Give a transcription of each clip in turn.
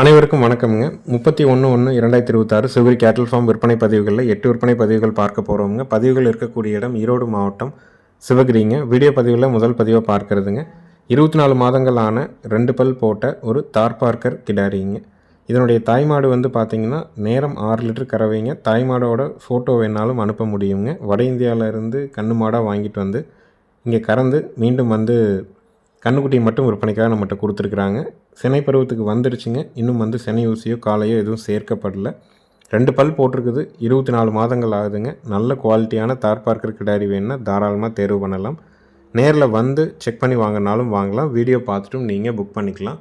அனைவருக்கும் வணக்கம்ங்க. முப்பத்தி ஒன்று ஒன்று இரண்டாயிரத்தி இருபத்தாறு சிவரி கேட்டல் ஃபார்ம் விற்பனை பதிவுகளில் எட்டு விற்பனை பதிவுகள் பார்க்க போகிறோங்க பதிவுகள் இருக்கக்கூடிய இடம் ஈரோடு மாவட்டம் சிவகிரிங்க. வீடியோ பதிவில் முதல் பதிவாக பார்க்கறதுங்க. இருபத்தி நாலு மாதங்கள் ஆன ரெண்டு பல் போட்ட ஒரு தார்பார்க்கர் கிடாரிங்க. இதனுடைய தாய்மாடு வந்து பார்த்திங்கன்னா நேரம் ஆறு லிட்டர் கறவைங்க. தாய்மாடோட ஃபோட்டோ வேணாலும் அனுப்ப முடியுங்க. வட இந்தியாவிலேருந்து கண்ணு மாடாக வாங்கிட்டு வந்து இங்கே கறந்து மீண்டும் வந்து கண்ணுக்குட்டி மட்டும் விற்பனைக்காக நம்மகிட்ட கொடுத்துருக்குறாங்க. சினை பருவத்துக்கு வந்துருச்சுங்க. இன்னும் வந்து சினை ஊசியோ காலையோ எதுவும் சேர்க்கப்படல. ரெண்டு பல் போட்டிருக்குது. இருபத்தி நாலு மாதங்கள் ஆகுதுங்க. நல்ல குவாலிட்டியான தார் பார்க்கர் கிடாரி வேணுன்னா தாராளமாக தேர்வு பண்ணலாம். நேரில் வந்து செக் பண்ணி வாங்கினாலும் வாங்கலாம். வீடியோ பார்த்துட்டும் நீங்கள் புக் பண்ணிக்கலாம்.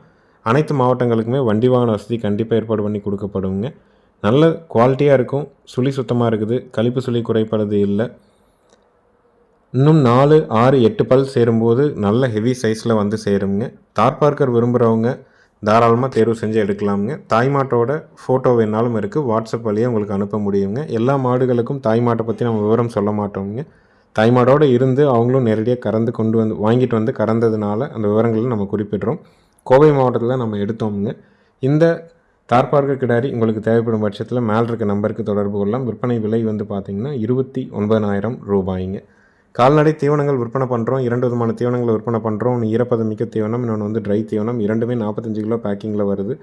அனைத்து மாவட்டங்களுக்குமே வண்டி வாகன வசதி கண்டிப்பாக ஏற்பாடு பண்ணி கொடுக்கப்படுங்க. நல்ல குவாலிட்டியாக இருக்கும். சுழி சுத்தமாக இருக்குது. கழிப்பு சுழி குறைப்படுறது இல்லை. இன்னும் நாலு ஆறு எட்டு பல் சேரும்போது நல்ல ஹெவி சைஸில் வந்து சேருங்க தார்பார்க்கர் விரும்புகிறவங்க தாராளமாக தேர்வு செஞ்சு எடுக்கலாமுங்க. தாய்மாட்டோட ஃபோட்டோ வேணாலும் இருக்குது வாட்ஸ்அப் வழியாக உங்களுக்கு அனுப்ப முடியுங்க. எல்லா மாடுகளுக்கும் தாய்மாட்டை பற்றி நம்ம விவரம் சொல்ல மாட்டோங்க தாய்மாடோடு இருந்து அவங்களும் நேரடியாக கறந்து கொண்டு வந்து வாங்கிட்டு வந்து கறந்ததுனால அந்த விவரங்களை நம்ம குறிப்பிடுறோம். கோவை மாவட்டத்தில் நம்ம எடுத்தோம்ங்க. இந்த தார்பார்க்க கிடாரி உங்களுக்கு தேவைப்படும் பட்சத்தில் மேல் இருக்க நம்பருக்கு தொடர்பு கொள்ளலாம். விற்பனை விலை வந்து பார்த்திங்கன்னா இருபத்தி ஒன்பதாயிரம் ரூபாய்ங்க. கால்நடை தீவனங்கள் விற்பனை பண்ணுறோம் இரண்டு விதமான தீவனங்களை விற்பனை பண்ணுறோம் ஒன்று ஈரப்பதமிக்க தீவனம் இன்னொன்று வந்து ட்ரை தீவனம். இரண்டுமே நாற்பத்தஞ்சு கிலோ பேக்கிங்கில் வருது.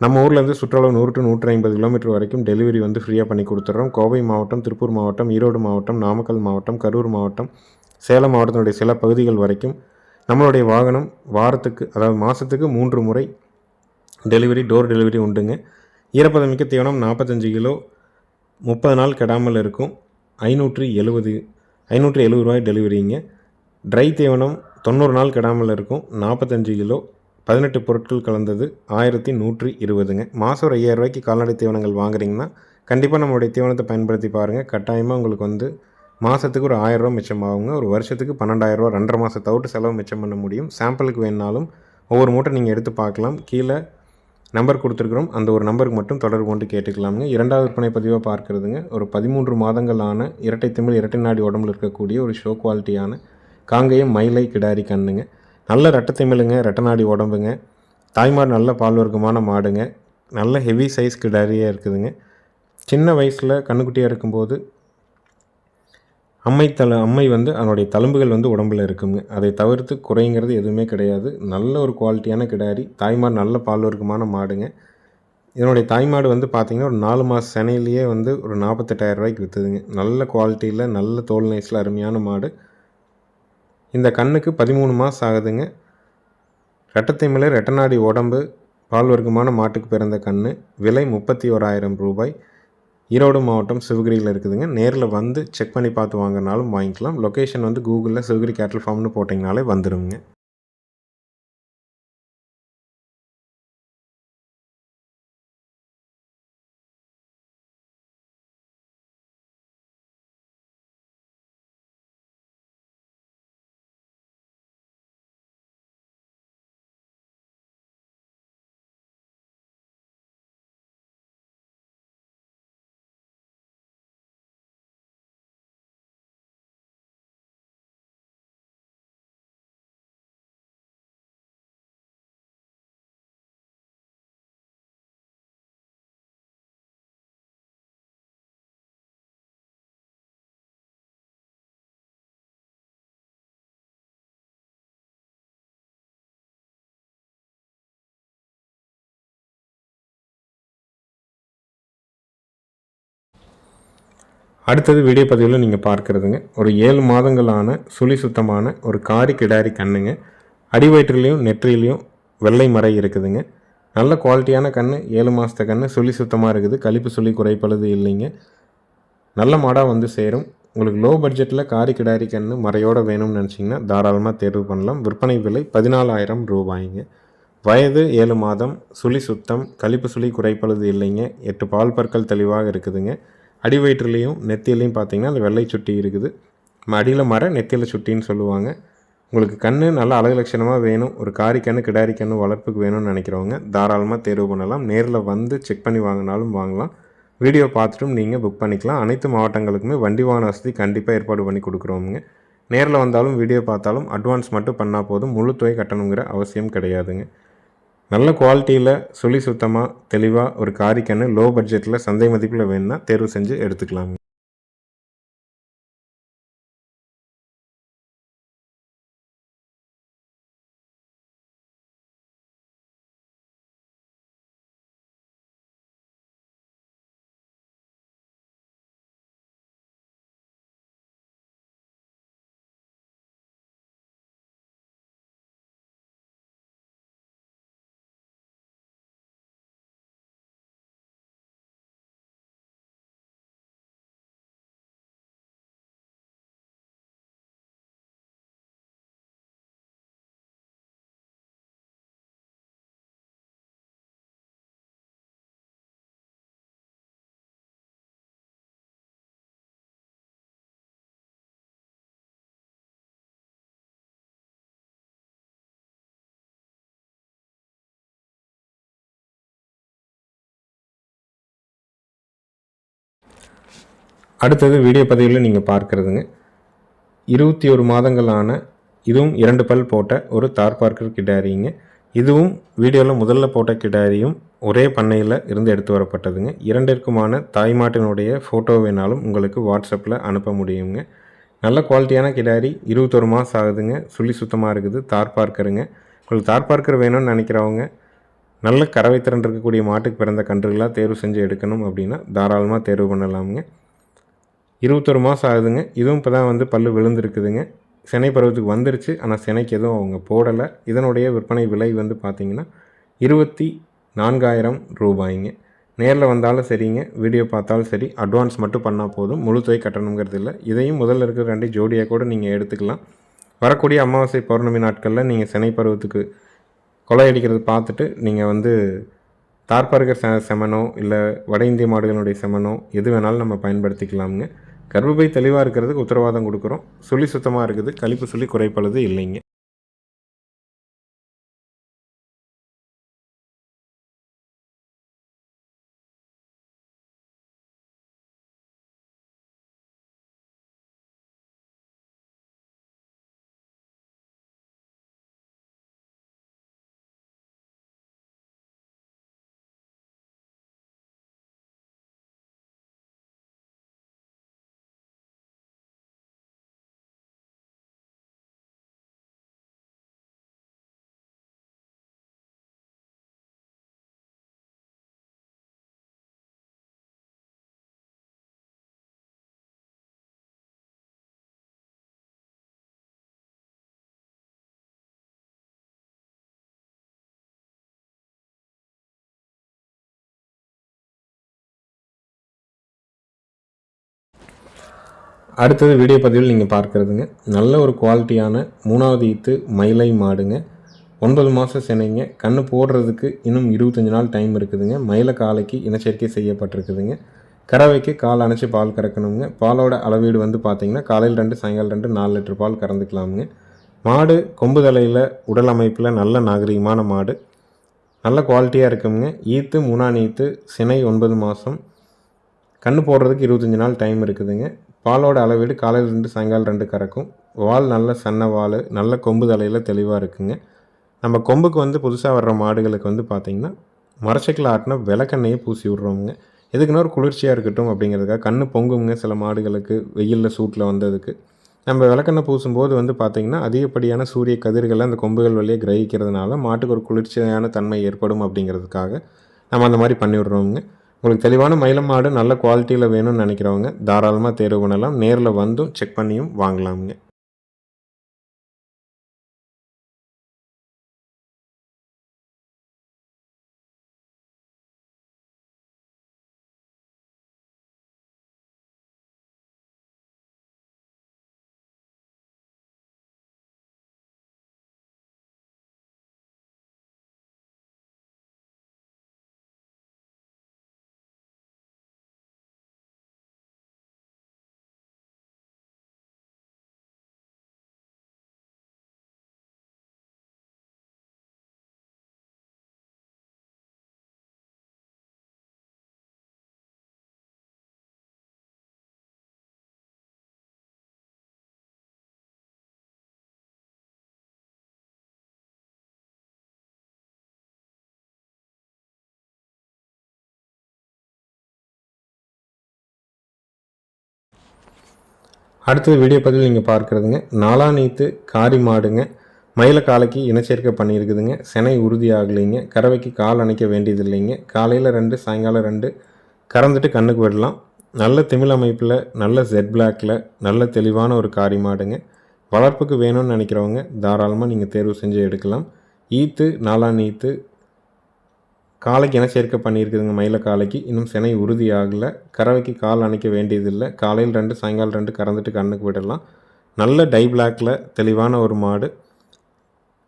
நம்ம ஊர்லேருந்து சுற்றுலா நூறு டு நூற்றி ஐம்பது கிலோமீட்டர் வரைக்கும் டெலிவரி வந்து ஃப்ரீயாக பண்ணி கொடுத்துட்றோம் கோவை மாவட்டம் திருப்பூர் மாவட்டம் ஈரோடு மாவட்டம் நாமக்கல் மாவட்டம் கரூர் மாவட்டம் சேலம் மாவட்டத்தினுடைய சில பகுதிகள் வரைக்கும் நம்மளுடைய வாகனம் வாரத்துக்கு அதாவது மாதத்துக்கு மூன்று முறை டெலிவரி டோர் டெலிவரி உண்டுங்க. ஈரப்பதமிக்க தீவனம் நாற்பத்தஞ்சு கிலோ முப்பது நாள் கெடாமல் இருக்கும். ஐநூற்றி எழுபது ஐநூற்றி எழுபது ரூபாய் டெலிவரிங்க. ட்ரை தீவனம் தொண்ணூறு நாள் கெடாமல் இருக்கும். நாற்பத்தஞ்சு கிலோ பதினெட்டு பொருட்கள் கலந்தது ஆயிரத்தி நூற்றி இருபதுங்க. மாதம் ஒரு ஐயாயிரம் ரூபாய்க்கு கால்நடை தீவனங்கள் வாங்குறீங்கன்னா கண்டிப்பாக நம்மளுடைய தீவனத்தை பயன்படுத்தி பாருங்கள் கட்டாயமாக உங்களுக்கு வந்து மாதத்துக்கு ஒரு ஆயிரரூவா மிச்சமாகுங்க ஒரு வருஷத்துக்கு பன்னெண்டாயிரரூவா ரெண்டரை மாதத்தை விட்டு செலவு மிச்சம் பண்ண முடியும். சாம்பிளுக்கு வேணுனாலும் ஒவ்வொரு மூட்டை நீங்கள் எடுத்து பார்க்கலாம். கீழே நம்பர் கொடுத்துருக்குறோம். அந்த ஒரு நம்பருக்கு மட்டும் தொடர்பு கொண்டு கேட்டுக்கலாமுங்க. இரண்டாவது விற்பனை பதிவாக பார்க்குறதுங்க. ஒரு பதிமூன்று மாதங்களான இரட்டை தமிழ் இரட்டை நாடி உடம்புல இருக்கக்கூடிய ஒரு ஷோ குவாலிட்டியான காங்கேயம் மயிலை கிடாரி கண்ணுங்க. நல்ல ரெட்டை தமிழுங்க ரெட்டை நாடி உடம்புங்க. தாய்மாடு நல்ல பால் வர்க்கமான மாடுங்க. நல்ல ஹெவி சைஸ் கிடாரியாக இருக்குதுங்க. சின்ன வயசில் கண்ணுக்குட்டியாக இருக்கும்போது அம்மை தல அம்மை வந்து அதனுடைய தழும்புகள் வந்து உடம்புல இருக்குங்க. அதை தவிர்த்து குறைங்கிறது எதுவுமே கிடையாது. நல்ல ஒரு குவாலிட்டியான கிடாரி தாய்மாடு நல்ல பால் வர்க்கமான மாடுங்க. இதனுடைய தாய்மாடு வந்து பார்த்திங்கன்னா ஒரு நாலு மாத செனையிலேயே வந்து ஒரு நாற்பத்தெட்டாயிரம் ரூபாய்க்கு விற்றுதுங்க நல்ல குவாலிட்டியில் நல்ல தோல் நைஸில் அருமையான மாடு. இந்த கண்ணுக்கு பதிமூணு மாதம் ஆகுதுங்க. ரெட்டத்தை மேலே ரெட்டநாடி உடம்பு பால் வர்க்கமான மாட்டுக்கு பிறந்த கன்று விலை முப்பத்தி ஓராயிரம் ரூபாய். ஈரோடு மாவட்டம் சிவகிரியில் இருக்குதுங்க. நேரில் வந்து செக் பண்ணி பார்த்து வாங்கினாலும் வாங்கிக்கலாம். லொக்கேஷன் வந்து கூகுளில் சிவகிரி கேட்டல் ஃபார்ம்னு போட்டிங்கனாலே வந்துடுங்க அடுத்தது வீடியோ பதிவில் நீங்கள் பார்க்குறதுங்க. ஒரு ஏழு மாதங்களான சுழி சுத்தமான ஒரு காரி கிடாரி கண்ணுங்க. அடிவயிற்றுலேயும் நெற்றிலையும் வெள்ளை மறை இருக்குதுங்க. நல்ல குவாலிட்டியான கன்று ஏழு மாதத்த கன்று சுழி சுத்தமாக இருக்குது. கழிப்பு சுழி குறைப்பழுது இல்லைங்க. நல்ல மாடாக வந்து சேரும். உங்களுக்கு லோ பட்ஜெட்டில் காரி கிடாரி கன்று மறையோடு வேணும்னு நினச்சிங்கன்னா தாராளமாக தேர்வு பண்ணலாம். விற்பனை விலை பதினாலாயிரம் ரூபாய்ங்க. வயது ஏழு மாதம் சுழி சுத்தம் கழிப்பு சுழி குறைப்பழுது இல்லைங்க. எட்டு பால் பற்கள் தெளிவாக இருக்குதுங்க. அடி வயிற்றுலையும் நெத்தியிலையும் பார்த்தீங்கன்னா அந்த வெள்ளை சுட்டி இருக்குது. அடியில் மர நெத்தியில் சுட்டின்னு சொல்லுவாங்க. உங்களுக்கு கன்று நல்லா அழகு லட்சணமாக வேணும். ஒரு காரி கன்று கிடாரி கன்று வளர்ப்புக்கு வேணும்னு நினைக்கிறவங்க தாராளமாக தேர்வு பண்ணலாம். நேரில் வந்து செக் பண்ணி வாங்கினாலும் வாங்கலாம். வீடியோ பார்த்துட்டும் நீங்கள் புக் பண்ணிக்கலாம். அனைத்து மாவட்டங்களுக்குமே வண்டி வாகன வசதி கண்டிப்பாக ஏற்பாடு பண்ணி கொடுக்குறோமுங்க. நேரில் வந்தாலும் வீடியோ பார்த்தாலும் அட்வான்ஸ் மட்டும் பண்ணால் போதும். முழு தொகை கட்டணுங்கிற அவசியம் கிடையாதுங்க. நல்ல குவாலிட்டியில் சுழி சுத்தமாக தெளிவாக ஒரு காரிக்கன்று லோ பட்ஜெட்டில் சந்தை மதிப்பில் வேணும்னா தேர்வு செஞ்சு எடுத்துக்கலாம். அடுத்தது வீடியோ பதிவில் நீங்கள் பார்க்குறதுங்க. இருபத்தி ஒரு மாதங்களான இதுவும் இரண்டு பல் போட்ட ஒரு தார் பார்க்கர் கிடாரிங்க. இதுவும் வீடியோவில் முதல்ல போட்ட கிடாரியும் ஒரே பண்ணையில் இருந்து எடுத்து வரப்பட்டதுங்க. இரண்டிற்குமான தாய்மாட்டினுடைய ஃபோட்டோ வேணாலும் உங்களுக்கு வாட்ஸ்அப்பில் அனுப்ப முடியுங்க. நல்ல குவாலிட்டியான கிடாரி இருபத்தொரு மாதம் ஆகுதுங்க. சுள்ளி சுத்தமாக இருக்குது தார் பார்க்கருங்க. உங்களுக்கு தார் பார்க்கர் வேணும்னு நினைக்கிறவங்க நல்ல கறவை திறன் இருக்கக்கூடிய மாட்டுக்கு பிறந்த கன்றுகளாக தேர்வு செஞ்சு எடுக்கணும் அப்படின்னா தாராளமாக தேர்வு பண்ணலாமுங்க. இருபத்தொரு மாதம் ஆகுதுங்க. இதுவும் இப்போ தான் வந்து பல்லு விழுந்துருக்குதுங்க. சினை பருவத்துக்கு வந்துருச்சு. ஆனால் சினைக்கு எதுவும் அவங்க போடலை. இதனுடைய விற்பனை விலை வந்து பார்த்திங்கன்னா இருபத்தி நான்காயிரம் ரூபாய்ங்க. நேரில் வந்தாலும் சரிங்க. வீடியோ பார்த்தாலும் சரி. அட்வான்ஸ் மட்டும் பண்ணால் போதும். முழு தொகை கட்டணுங்கிறது இல்லை. இதையும் முதல்ல இருக்கிற ரெண்டு ஜோடியாக கூட நீங்கள் எடுத்துக்கலாம். வரக்கூடிய அமாவாசை பௌர்ணமி நாட்களில் நீங்கள் சினை பருவத்துக்கு கொலை அடிக்கிறது பார்த்துட்டு நீங்கள் வந்து தார்பார்கர் ச செமனோ இல்லை வட இந்திய மாடுகளுடைய செமனோ எது வேணாலும் நம்ம பயன்படுத்திக்கலாமுங்க. கர்ப்பப்பை தெளிவாக இருக்கிறதுக்கு உத்தரவாதம் கொடுக்குறோம். சுழி சுத்தமாக இருக்குது. கழிப்பு சுழி குறைப்பளது இல்லைங்க. அடுத்தது வீடியோ பதிவில் நீங்கள் பார்க்குறதுங்க. நல்ல ஒரு குவாலிட்டியான மூணாவது ஈத்து மயிலை மாடுங்க. ஒன்பது மாதம் சினைங்க. கண்ணு போடுறதுக்கு இன்னும் இருபத்தஞ்சி நாள் டைம் இருக்குதுங்க. மயில காலைக்கு இனச்சேர்க்கை செய்யப்பட்டிருக்குதுங்க. கறவைக்கு கால் அணைச்சி பால் கறக்கணுங்க. பாலோட அளவீடு வந்து பார்த்திங்கன்னா காலையில் ரெண்டு சாயங்காலம் ரெண்டு நாலு லிட்டர் பால் கறந்துக்கலாமுங்க. மாடு கொம்பு தலையில் உடல் அமைப்பில் நல்ல நாகரிகமான மாடு. நல்ல குவாலிட்டியாக இருக்குங்க ஈத்து மூணான் ஈத்து சினை ஒன்பது மாதம் கண்ணு போடுறதுக்கு இருபத்தஞ்சி நாள் டைம் இருக்குதுங்க. பாலோட அளவீடு காலையில் ரெண்டு சாயங்காலம் ரெண்டு கறக்கும். வால் நல்ல சன்ன வால் நல்ல கொம்பு தலையில் தெளிவாக இருக்குங்க. நம்ம கொம்புக்கு வந்து புதுசாக வர்ற மாடுகளுக்கு வந்து பார்த்திங்கன்னா மரச்சக்கில் ஆட்டின விளக்கெண்ணையை பூசி விட்றோமுங்க. எதுக்குன்னா ஒரு குளிர்ச்சியாக இருக்கட்டும் அப்படிங்கிறதுக்காக கண் பொங்குங்க சில மாடுகளுக்கு வெயிலில் சூட்டில் வந்ததுக்கு. நம்ம விளக்கெண்ணெய் பூசும்போது வந்து பார்த்திங்கன்னா அதிகப்படியான சூரிய கதிர்களை அந்த கொம்புகள் வழியே கிரகிக்கிறதுனால மாட்டுக்கு ஒரு குளிர்ச்சியான தன்மை ஏற்படும் அப்படிங்கிறதுக்காக நம்ம அந்த மாதிரி பண்ணிவிட்றோமுங்க உங்களுக்கு தெளிவான மயிலம் மாடு நல்ல குவாலிட்டியில் வேணும்னு நினைக்கிறவங்க தாராளமாக தேர்வு பண்ணலாம். நேரில் வந்தும் செக் பண்ணியும் வாங்கலாமுங்க. அடுத்தது வீடியோ பதிவில் நீங்கள் பார்க்குறதுங்க. நாலா நீத்து காரி மாடுங்க. மயில காலைக்கு இனச்சேர்க்கை பண்ணியிருக்குதுங்க. செனை உறுதி ஆகலைங்க கறவைக்கு கால் அணைக்க வேண்டியது இல்லைங்க காலையில் ரெண்டு சாயங்காலம் ரெண்டு. கறந்துட்டு கண்ணுக்கு விடலாம். நல்ல திமிழ் அமைப்பில் நல்ல ஜெட் பிளாக்கில் நல்ல தெளிவான ஒரு காரி மாடுங்க. வளர்ப்புக்கு வேணும்னு நினைக்கிறவங்க தாராளமாக நீங்கள் தேர்வு செஞ்சு எடுக்கலாம். ஈத்து நாலான் நீத்து காலைக்கு இன சேர்க்கை பண்ணியிருக்குதுங்க? மயில காலைக்கு இன்னும் சினை உறுதி ஆகலை கறவைக்கு கால் அணைக்க வேண்டியதில்லை. காலையில் ரெண்டு சாயங்காலம் ரெண்டு கறந்துட்டு கண்ணுக்கு விடலாம். நல்ல டை பிளாக்கில் தெளிவான ஒரு மாடு.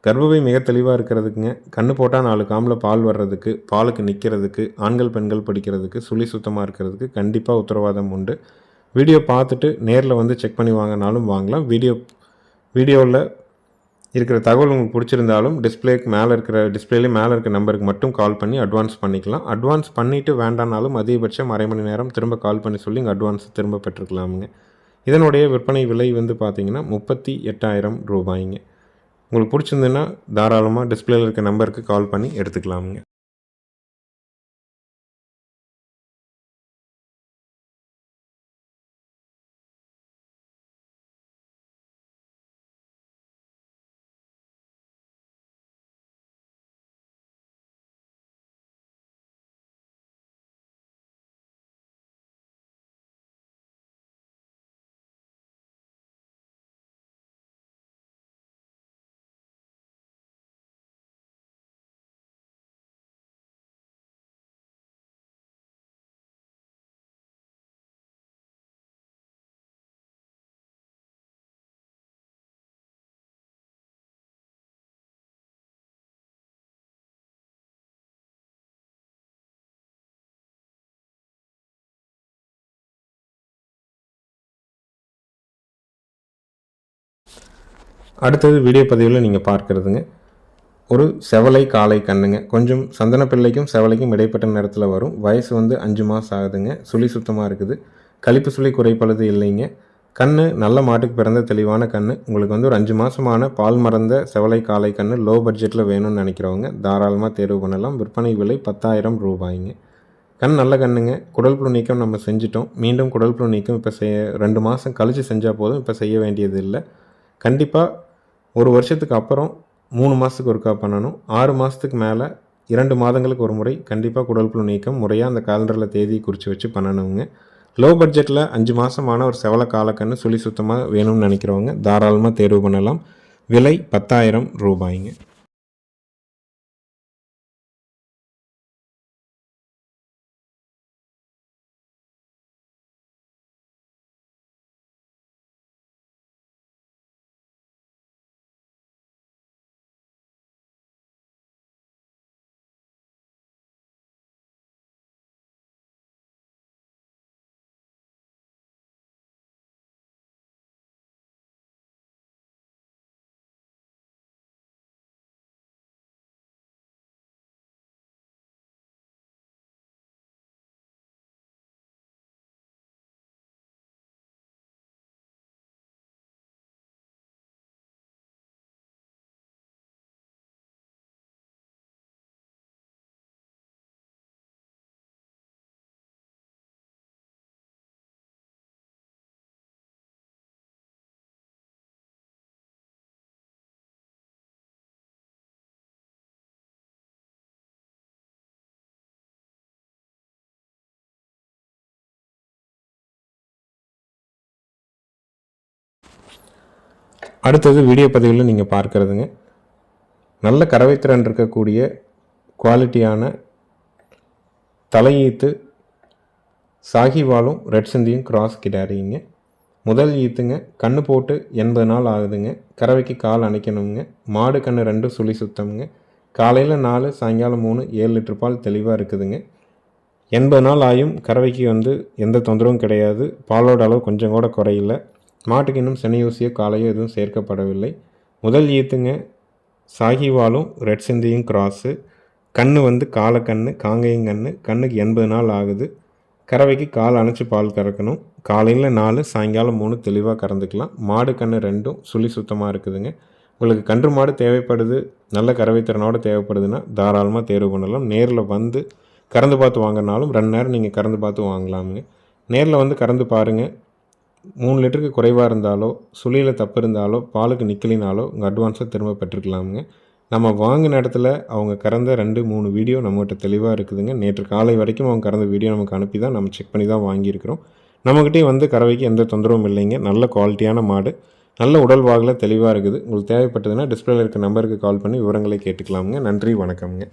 கர்ப்பப்பை மிக தெளிவாக இருக்கிறதுக்குங்க. கண்ணு போட்டால் நாலு காமில் பால் வர்றதுக்கு பாலுக்கு நிற்கிறதுக்கு ஆண்கள் பெண்கள் படிக்கிறதுக்கு சுழி சுத்தமாக இருக்கிறதுக்கு கண்டிப்பாக உத்தரவாதம் உண்டு. வீடியோ பார்த்துட்டு நேரில் வந்து செக் பண்ணி வாங்கினாலும் வாங்கலாம். வீடியோ வீடியோவில் இருக்கிற தகவல் உங்களுக்கு பிடிச்சிருந்தாலும் டிஸ்பிளேக்கு மேலே இருக்கிற டிஸ்பிளேலே மேலே இருக்கிற நம்பருக்கு மட்டும் கால் பண்ணி அட்வான்ஸ் பண்ணிக்கலாம். அட்வான்ஸ் பண்ணிவிட்டு வேண்டானாலும் அதிகபட்சம் அரை மணி நேரம் திரும்ப கால் பண்ணி சொல்லி இங்கே அட்வான்ஸ் திரும்ப பெற்றுக்கலாமுங்க. இதனுடைய விற்பனை விலை வந்து பார்த்தீங்கன்னா முப்பத்தி எட்டாயிரம் ரூபாய்ங்க. உங்களுக்கு பிடிச்சிருந்துன்னா தாராளமாக டிஸ்பிளேயில் இருக்க நம்பருக்கு கால் பண்ணி எடுத்துக்கலாமுங்க. அடுத்தது வீடியோ பதிவில் நீங்கள் பார்க்குறதுங்க. ஒரு செவலை காளை கண்ணுங்க. கொஞ்சம் சந்தன பிள்ளைக்கும் செவலைக்கும் இடைப்பட்ட நேரத்தில் வரும். வயசு வந்து அஞ்சு மாதம் ஆகுதுங்க. சுழி சுத்தமாக இருக்குது. கழிப்பு சுழி குறைப்பழுது இல்லைங்க. கண் நல்ல மாட்டுக்கு பிறந்த தெளிவான கண் உங்களுக்கு வந்து ஒரு அஞ்சு மாதமான பால் மறந்த செவலை காளை கண் லோ பட்ஜெட்டில் வேணும்னு நினைக்கிறவங்க தாராளமாக தேர்வு பண்ணலாம். விற்பனை விலை பத்தாயிரம் ரூபாய்ங்க. கண் நல்ல கண்ணுங்க. குடல் புழு நீக்கம் நம்ம செஞ்சிட்டோம். மீண்டும் குடல் புழு நீக்கம் இப்போ செய்ய ரெண்டு மாதம் கழித்து செஞ்சால் போதும். இப்போ செய்ய வேண்டியது இல்லை. கண்டிப்பாக ஒரு வருஷத்துக்கு அப்புறம் மூணு மாதத்துக்கு ஒருக்கா பண்ணணும். ஆறு மாதத்துக்கு மேலே இரண்டு மாதங்களுக்கு ஒரு முறை கண்டிப்பாக குடல் புழு நீக்கம் முறையாக அந்த காலண்டரில் தேதி குறித்து வச்சு பண்ணணுங்க. லோ பட்ஜெட்டில் அஞ்சு மாதமான ஒரு செவல காலக்கன்று சுழி சுத்தமாக வேணும்னு நினைக்கிறவங்க தாராளமாக தேர்வு பண்ணலாம். விலை பத்தாயிரம் ரூபாய்ங்க. அடுத்தது வீடியோ பதிவில் நீங்கள் பார்க்குறதுங்க. நல்ல கறவைத்திறன் இருக்கக்கூடிய குவாலிட்டியான தலையீத்து சாகிவாலும் ரெட் சிந்தியும் கிராஸ் கிடாரிங்க முதல் ஈத்துங்க கண்ணு போட்டு எண்பது நாள் ஆகுதுங்க. கறவைக்கு கால் அணைக்கணுங்க. மாடு கண்ணு ரெண்டு சுழி சுத்தமுங்க. காலையில் நாலு சாயங்காலம் மூணு ஏழு லிட்டர் பால் தெளிவாக இருக்குதுங்க. எண்பது நாள் ஆயும் கறவைக்கு வந்து எந்த தொந்தரவும் கிடையாது. பாலோட அளவு கொஞ்சம் கூட குறையில. மாட்டுக்கு இன்னும் செனையூசியோ காலையோ எதுவும் சேர்க்கப்படவில்லை. முதல் ஈத்துங்க சாகிவாலும் ரெட் சிந்தியும் கிராஸு கண்ணு வந்து காலக்கண்ணு காங்கையும் கண்ணு. கண்ணுக்கு எண்பது நாள் ஆகுது. கறவைக்கு கால் அணைச்சி பால் கறக்கணும். காலையில் நாலு சாயங்காலம் மூணு தெளிவாக கறந்துக்கலாம். மாடு கண்ணு ரெண்டும் சுழி சுத்தமாக இருக்குதுங்க. உங்களுக்கு கன்று மாடு தேவைப்படுது நல்ல கறவை திறனோடு தேவைப்படுதுன்னா தாராளமாக தேர்வு பண்ணலாம். நேரில் வந்து கறந்து பார்த்து வாங்கினாலும் ரெண்டு நேரம் நீங்கள் கறந்து பார்த்து வாங்கலாமுங்க. நேரில் வந்து கறந்து பாருங்கள் மூணு லிட்டருக்கு குறைவாக இருந்தாலோ சுழியில் தப்பு இருந்தாலோ பாலுக்கு நிற்கலினாலோ உங்கள் அட்வான்ஸை திரும்ப பெற்றுக்கலாமுங்க. நம்ம வாங்கின இடத்துல அவங்க கறந்த ரெண்டு மூணு வீடியோ நம்மகிட்ட தெளிவாக இருக்குதுங்க. நேற்று காலை வரைக்கும் அவங்க கறந்த வீடியோ நமக்கு அனுப்பி தான் நம்ம செக் பண்ணி தான் வாங்கியிருக்கிறோம். நம்மக்கிட்டே வந்து கறவைக்கு எந்த தொந்தரவும் இல்லைங்க. நல்ல குவாலிட்டியான மாடு. நல்ல உடல் வாகில் தெளிவாக இருக்குது. உங்களுக்கு தேவைப்பட்டதுன்னா டிஸ்பிளேல இருக்க நம்பருக்கு கால் பண்ணி விவரங்களை கேட்டுக்கலாமுங்க. நன்றி வணக்கம்ங்க.